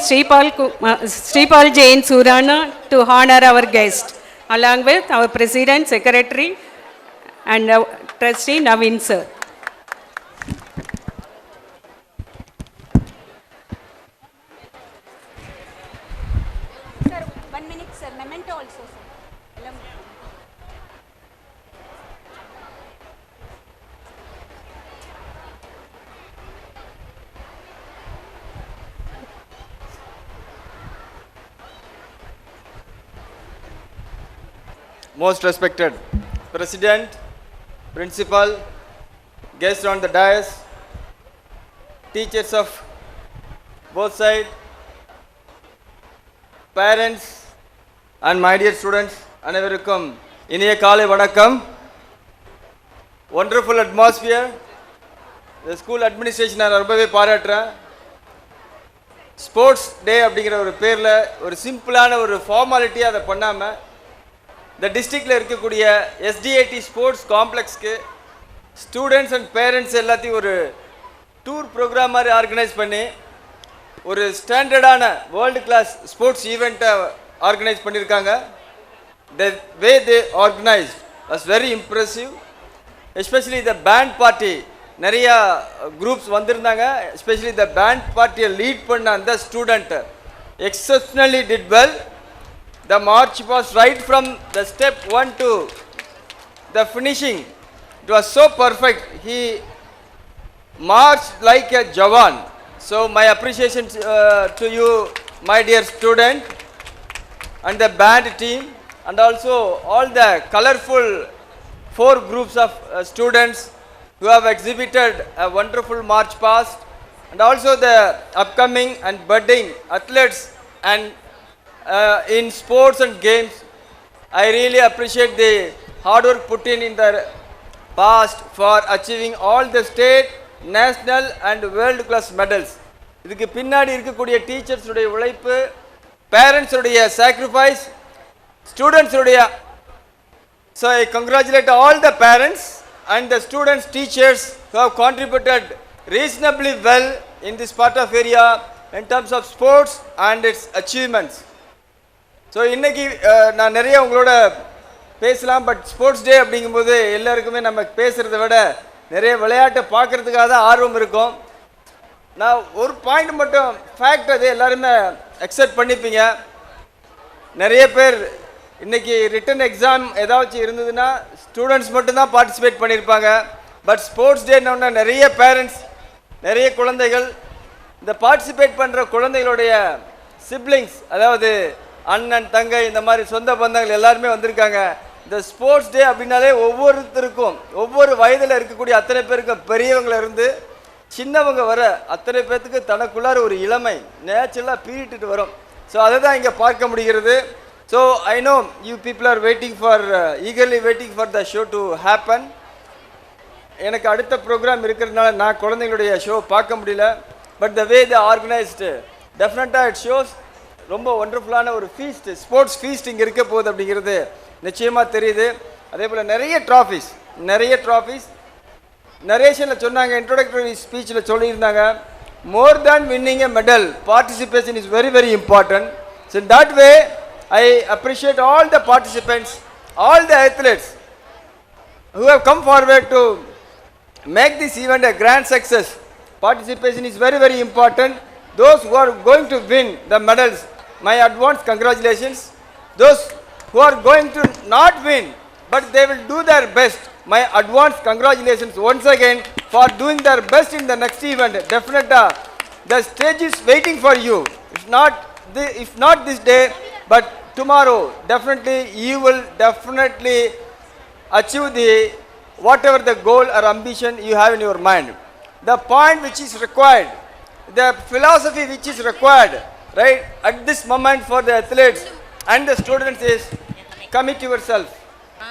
Uh, Sripal Jain Surana to honor our guest, along with our President, Secretary, and Trustee sir. Sir, most respected president, principal, guests on the dais, teachers of both sides, parents and my dear students, அனைவருக்கும் இனிய காலை வணக்கம். Wonderful atmosphere இந்த school administration நான் ரொம்பவே பாராட்டுறேன். Sports day அப்படிங்கிற ஒரு பேரில் ஒரு சிம்பிளான ஒரு ஃபார்மாலிட்டியாக அதை பண்ணாமல் இந்த டிஸ்ட்ரிக்டில் இருக்கக்கூடிய எஸ்டிஐடி ஸ்போர்ட்ஸ் காம்ப்ளெக்ஸ்க்கு ஸ்டூடெண்ட்ஸ் அண்ட் பேரண்ட்ஸ் எல்லாத்தையும் ஒரு டூர் ப்ரோக்ராம் மாதிரி ஆர்கனைஸ் பண்ணி ஒரு ஸ்டாண்டர்டான வேர்ல்டு கிளாஸ் ஸ்போர்ட்ஸ் ஈவெண்ட்டை ஆர்கனைஸ் பண்ணியிருக்காங்க. The way they organise was very impressive especially the band party நிறையா குரூப்ஸ் வந்திருந்தாங்க. எஸ்பெஷலி த பேண்ட் பார்ட்டியை லீட் பண்ண அந்த student exceptionally did well The march was right from the step one to the finishing. It was so perfect. He marched like a Jawan. So my appreciation uh, to you, my dear student, and the band team, and also all the colorful four groups of uh, students who have exhibited a wonderful march past, and also the upcoming and budding athletes and uh, in sports and games. I really appreciate the hard work put in in the past for achieving all the state, national and world class medals. இதுக்கு பின்னாடி இருக்கக்கூடிய டீச்சர்ஸுடைய உழைப்பு பேரண்ட்ஸுடைய sacrifice ஸ்டூடெண்ட்ஸுடைய So I congratulate all the parents and the students, teachers who have contributed reasonably well in this part of area in terms of sports and its achievements. So இன்றைக்கி நான் நிறைய உங்களோட பேசலாம் பட் ஸ்போர்ட்ஸ் டே அப்படிங்கும்போது எல்லாருக்குமே நம்ம பேசுகிறத விட நிறைய விளையாட்டை பார்க்கறதுக்காக தான் ஆர்வம் இருக்கும். நான் ஒரு பாயிண்ட் மட்டும் ஃபேக்ட் அது எல்லாருமே அக்செப்ட் பண்ணிப்பீங்க. நிறைய பேர் இன்றைக்கி ரிட்டன் எக்ஸாம் ஏதாச்சும் இருந்ததுன்னா ஸ்டூடெண்ட்ஸ் மட்டும்தான் பார்ட்டிசிபேட் பண்ணியிருப்பாங்க. பட் ஸ்போர்ட்ஸ் டேன்னு நிறைய பேரண்ட்ஸ் நிறைய குழந்தைகள் இந்த பார்ட்டிசிபேட் பண்ணுற குழந்தைகளுடைய சிப்ளிங்ஸ் அதாவது அண்ணன் தங்கை இந்த மாதிரி சொந்த பந்தங்கள் எல்லாருமே வந்திருக்காங்க. இந்த ஸ்போர்ட்ஸ் டே அப்படின்னாலே ஒவ்வொருத்தருக்கும் ஒவ்வொரு வயதில் இருக்கக்கூடிய அத்தனை பேருக்கும் பெரியவங்கள இருந்து சின்னவங்க வர அத்தனை பேர்த்துக்கு தனக்குள்ளார ஒரு இளமை நேச்சுரலாக பீரிட்டுட்டு வரும். ஸோ அதை தான் இங்கே பார்க்க முடிகிறது. So I know you people are waiting for eagerly waiting for the show to happen எனக்கு அடுத்த ப்ரோக்ராம் இருக்கிறதுனால நான் குழந்தைங்களுடைய ஷோ பார்க்க முடியல. But the way the organised டெஃபினட்டாக இட் ஷோஸ் ரொம்ப ஒண்டர்ஃபுல்லான ஒரு ஃபீஸ்ட் ஸ்போர்ட்ஸ் ஃபீஸ்ட் இங்கே இருக்க போகுது அப்படிங்கிறது நிச்சயமாக தெரியுது அதே போல் நிறைய ட்ராஃபிஸ் நிறைய ட்ராஃபிஸ் நரேஷனில் சொன்னாங்க இன்ட்ரோடக்டரி ஸ்பீச்சில் சொல்லியிருந்தாங்க more than winning a medal participation is very very important so in that way I appreciate all the participants all the athletes who have come forward to make this event a grand success. Participation is very, very important. Those who are going to win the medals, my advance congratulations. Those who are going to not win, but they will do their best, my advance congratulations once again for doing their best in the next event. Definitely, uh, the stage is waiting for you. If not, the, if not this day, but tomorrow, definitely you will definitely achieve the whatever the goal or ambition you have in your mind the point which is required the philosophy which is required right at this moment for the athletes and the students is commit yourself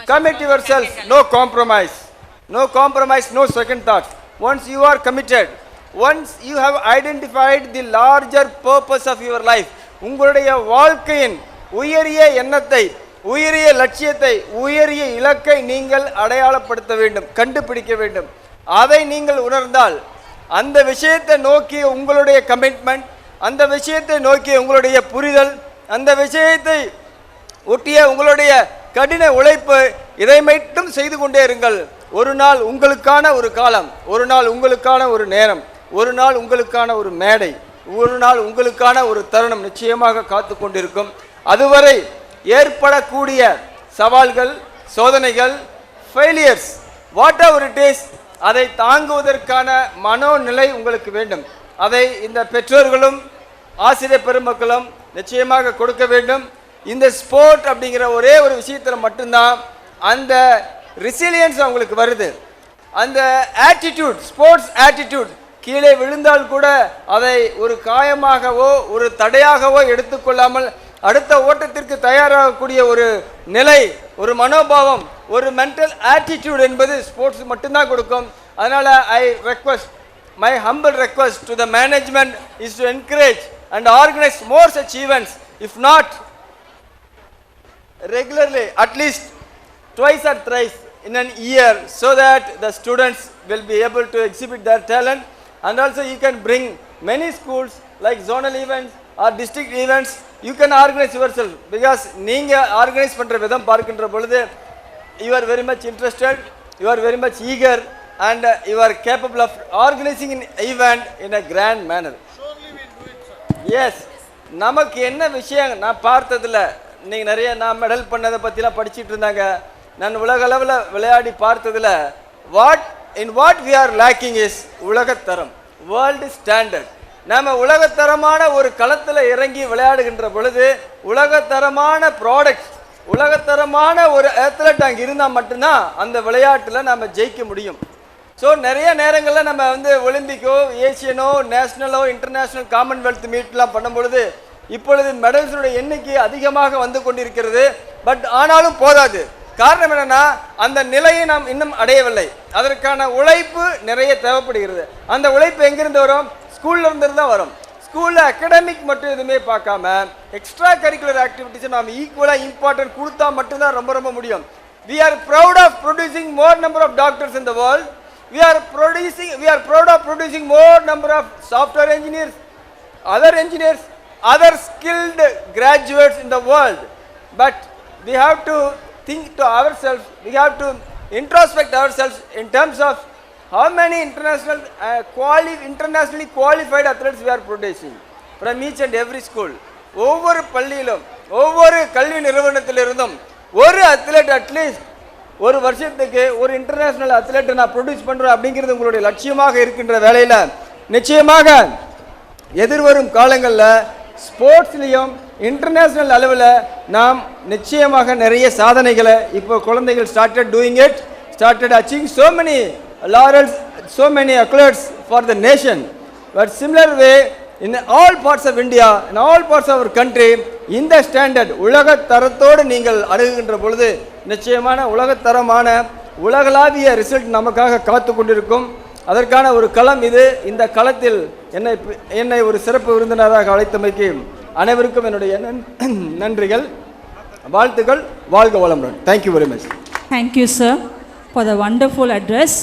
commit yourself no compromise no compromise no second thoughts once you are committed once you have identified the larger purpose of your life உங்களுடைய வாழ்க்கையின் உயரிய எண்ணத்தை உயரிய லட்சியத்தை உயரிய இலக்கை நீங்கள் அடையாளப்படுத்த வேண்டும் கண்டுபிடிக்க வேண்டும் அதை நீங்கள் உணர்ந்தால் அந்த விஷயத்தை நோக்கி உங்களுடைய கமிட்மெண்ட் அந்த விஷயத்தை நோக்கி உங்களுடைய புரிதல் அந்த விஷயத்தை ஒட்டிய உங்களுடைய கடின உழைப்பு இதை மட்டும் செய்து கொண்டே இருங்கள். ஒரு நாள் உங்களுக்கான ஒரு காலம் ஒரு நாள் உங்களுக்கான ஒரு நேரம் ஒரு நாள் உங்களுக்கான ஒரு மேடை ஒரு நாள் உங்களுக்கான ஒரு தருணம் நிச்சயமாக காத்து கொண்டிருக்கும். அதுவரை ஏற்படக்கூடிய சவால்கள் சோதனைகள் failures whatever it is அதை தாங்குவதற்கான மனோநிலை உங்களுக்கு வேண்டும். அதை இந்த பெற்றோர்களும் ஆசிரியர் பெருமக்களும் நிச்சயமாக கொடுக்க வேண்டும். இந்த ஸ்போர்ட் அப்படிங்கிற ஒரே ஒரு விஷயத்தில் மட்டும்தான் அந்த ரிசிலியன்ஸ் அவங்களுக்கு வருது. அந்த ஆட்டிடியூட் ஸ்போர்ட்ஸ் ஆட்டிடியூட் கீழே விழுந்தால் கூட அதை ஒரு காயமாகவோ ஒரு தடையாகவோ எடுத்துக்கொள்ளாமல் அடுத்த ஓட்டத்திற்கு தயாராகக்கூடிய ஒரு நிலை ஒரு மனோபாவம் ஒரு மென்டல் ஆட்டிடியூட் என்பது ஸ்போர்ட்ஸ் மட்டும்தான் கொடுக்கும். அதனால் I request My humble request to the management is to encourage and organize more such events, if not regularly, at least twice or thrice in an year, so that the students will be able to exhibit their talent. And also, you can bring many schools like zonal events or district events. You can organize yourself because நீங்க organize பண்ற விதம் பார்க்கின்ற பொழுது you are very much interested, you are very much eager, and uh, you are capable of organizing an event in a grand manner. Yes நமக்கு என்ன விஷயம்? நான் பார்த்ததில் நீங்கள் நிறைய நான் மெடல் பண்ணதை பற்றிலாம் படிச்சிட்டு இருந்தாங்க. நான் உலக அளவில் விளையாடி பார்த்ததில் what in what we are lacking is உலகத்தரம். வேர்ல்டு ஸ்டாண்டர்ட் நம்ம உலகத்தரமான ஒரு களத்தில் இறங்கி விளையாடுகின்ற பொழுது உலகத்தரமான ப்ராடக்ட்ஸ் உலகத்தரமான ஒரு அத்லட் அங்கே இருந்தால் மட்டும்தான் அந்த விளையாட்டில் நம்ம ஜெயிக்க முடியும். ஸோ நிறைய நேரங்களில் நம்ம வந்து ஒலிம்பிக்கோ ஏசியனோ நேஷனலோ இன்டர்நேஷ்னல் காமன்வெல்த் மீட்லாம் பண்ணும்பொழுது இப்பொழுது மெடல்ஸுடைய எண்ணிக்கை அதிகமாக வந்து கொண்டிருக்கிறது. பட் ஆனாலும் போதாது. காரணம் என்னென்னா அந்த நிலையை நாம் இன்னும் அடையவில்லை. அதற்கான உழைப்பு நிறைய தேவைப்படுகிறது. அந்த உழைப்பு எங்கிருந்து வரும்? ஸ்கூல்ல இருந்து தான் வரும். ஸ்கூலில் அகடமிக் மட்டும் எதுவுமே பார்க்காம எக்ஸ்ட்ரா கரிக்குலர் ஆக்டிவிட்டிஸை நாம் ஈக்குவலாக இம்பார்ட்டன்ட் கொடுத்தா மட்டும்தான் ரொம்ப ரொம்ப முடியும். We are proud of producing more number of doctors in the we are producing we are proud of producing more number of software engineers other engineers other skilled graduates in the world but we have to think to ourselves we have to introspect ourselves in terms of how many international uh, quali internationally qualified athletes we are producing from each and every school ஒவ்வொரு பள்ளியிலும் ஒவ்வொரு கல்வி நிறுவனத்திலிருந்தும் ஒரு athlete at least ஒரு வருஷத்துக்கு ஒரு international அத்லெட்டை நான் produce பண்ணுறேன் அப்படிங்கிறது உங்களுடைய லட்சியமாக இருக்கின்ற வேலையில் நிச்சயமாக எதிர்வரும் காலங்களில் ஸ்போர்ட்ஸ்லேயும் இன்டர்நேஷ்னல் அளவில் நாம் நிச்சயமாக நிறைய சாதனைகளை இப்போ குழந்தைகள் started doing it started achieving so many laurels so many accolades for the nation. But similar way in all parts of India in all parts of our country இந்த ஸ்டாண்டர்ட் உலக தரத்தோடு நீங்கள் அணுகுகின்ற பொழுது நிச்சயமான உலகத்தரமான உலகளாவிய ரிசல்ட் நமக்காக காத்து கொண்டிருக்கும் அதற்கான ஒரு களம் இது இந்த களத்தில் என்னை என்னை ஒரு சிறப்பு விருந்தினராக அழைத்தமைக்கு அனைவருக்கும் என்னுடைய நன்றிகள் வாழ்த்துக்கள் வாழ்க வளமுடன் thank you very much thank you sir for the wonderful address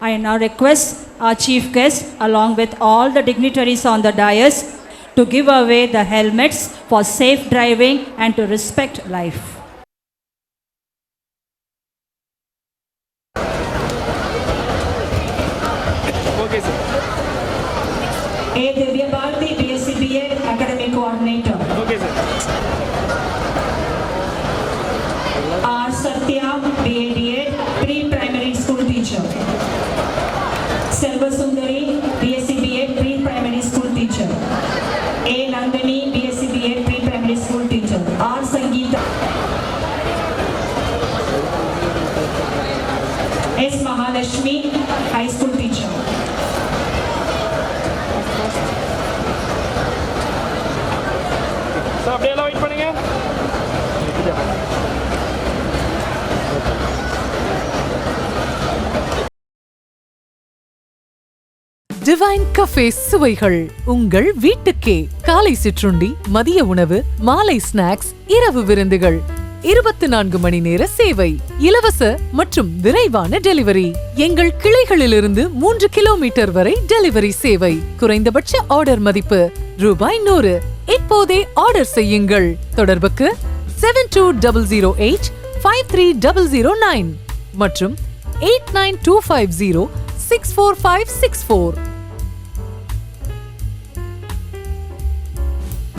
I now request our chief guest along with all the dignitaries on the dais to give away the helmets for safe driving and to respect life passa a. Divine cafe சுவைகள் உங்கள் வீட்டுக்கே. காலை சிற்றுண்டி மதிய உணவு மாலை snacks இரவு விருந்துகள். இருபத்தி நான்கு மணி நேர சேவை இலவச மற்றும் விரைவான டெலிவரி. எங்கள் கிளைகளிலிருந்து மூன்று கிலோமீட்டர் வரை டெலிவரி சேவை. குறைந்தபட்ச ஆர்டர் மதிப்பு ரூபாய் நூறு. இப்போதே ஆர்டர் செய்யுங்கள். தொடர்புக்கு seven two double zero eight five three double zero nine மற்றும் eight nine two five zero six four five six four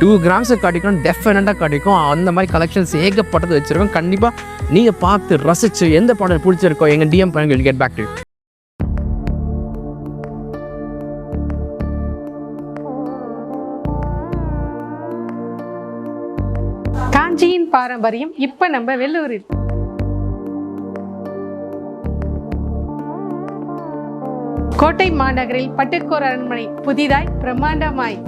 two கிராம்ஸை கிடைக்கும் டெஃபினட்டாக கிடைக்கும் அந்த மாதிரி கலெக்ஷன்ஸ் ஏகப்பட்டது வச்சுருக்கோம். கண்டிப்பாக நீங்கள் பார்த்து ரசிச்சு எந்த பாடல் பிடிச்சிருக்கோ எங்கள் டிஎம் பண்ணுங்க கெட் பேக் டு காஞ்சியின் பாரம்பரியம் இப்போ நம்ம வெள்ளூரில். கோட்டை மாநகரில் பட்டுக்கோர் அரண்மனை புதிதாய் பிரம்மாண்டமாய்.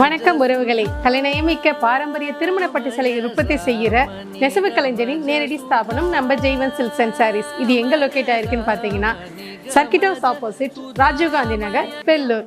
வணக்கம் உறவுகளை. கலைநயமிக்க பாரம்பரிய திருமணப்பட்டு சிலையை உற்பத்தி செய்கிற நெசவு கலைஞரின் நேரடி ஸ்தாபனம் நம்ம ஜெய்வன் சில்க்ஸ் அண்ட் சாரீஸ். இது எங்க லொக்கேட் ஆயிருக்குன்னு பார்த்தீங்கன்னா circuit house opposite Rajiv Gandhi Nagar Vellore.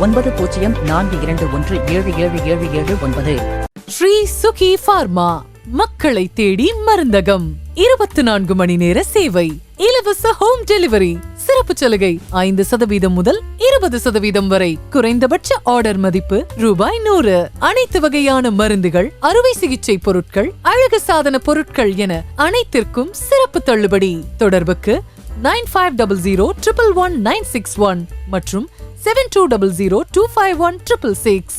ஒன்பது பூஜ்ஜியம் நான்கு இரண்டு ஒன்று ஏழு ஏழு ஏழு ஏழு ஒன்பது. ஸ்ரீ சுகி ஃபார்மா மக்களை தேடி மருந்தகம். இருபத்தி நான்கு மணி நேர சேவை. இலவச ஹோம் டெலிவரி. சிறப்பு சலுகை ஐந்து சதவீதம் முதல் இருபது சதவீதம் வரை. குறைந்தபட்ச ஆர்டர் மதிப்பு ரூபாய் நூறு. அனைத்து வகையான மருந்துகள் அறுவை சிகிச்சை பொருட்கள் அழகு சாதன பொருட்கள் என அனைத்திற்கும் சிறப்பு தள்ளுபடி. தொடர்புக்கு nine five double zero triple one nine six one மற்றும் seven two double zero two five one triple six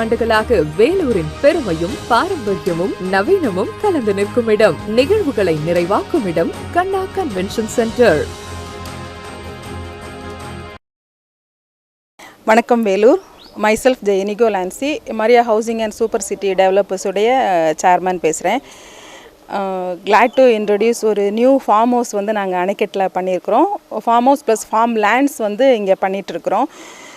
ஆண்டுகளாக வேலூரின் பெருமையும் பாரம்பரியமும் நவீனமும் கலந்து நிற்கும் இடம். நிகழ்வுகளை நிறைவாக்கும் இடம் கண்ணா கன்வென்ஷன் சென்டர் வணக்கம் Vellore. Myself Jeyanico Lancy. Maria housing and super city டெவலப்பர்ஸுடைய chairman பேசுகிறேன் கிளாட் டு இன்ட்ரடியூஸ் ஒரு நியூ ஃபார்ம் ஹவுஸ் வந்து நாங்கள் அணைக்கட்டில் பண்ணியிருக்கிறோம். Farm house plus farm lands வந்து இங்கே பண்ணிகிட்ருக்குறோம்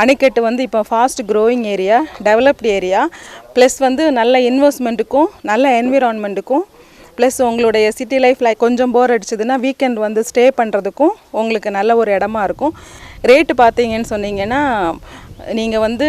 அணைக்கட்டு வந்து இப்போ fast growing area developed area plus வந்து நல்ல இன்வெஸ்ட்மெண்ட்டுக்கும் நல்ல என்விரான்மெண்ட்டுக்கும் ப்ளஸ் உங்களுடைய சிட்டி லைஃப்பில் கொஞ்சம் போர் அடிச்சதுன்னா வீக்கெண்ட் வந்து ஸ்டே பண்ணுறதுக்கும் உங்களுக்கு நல்ல ஒரு இடமா இருக்கும். ரேட்டு பார்த்தீங்கன்னு சொன்னீங்கன்னா நீங்கள் வந்து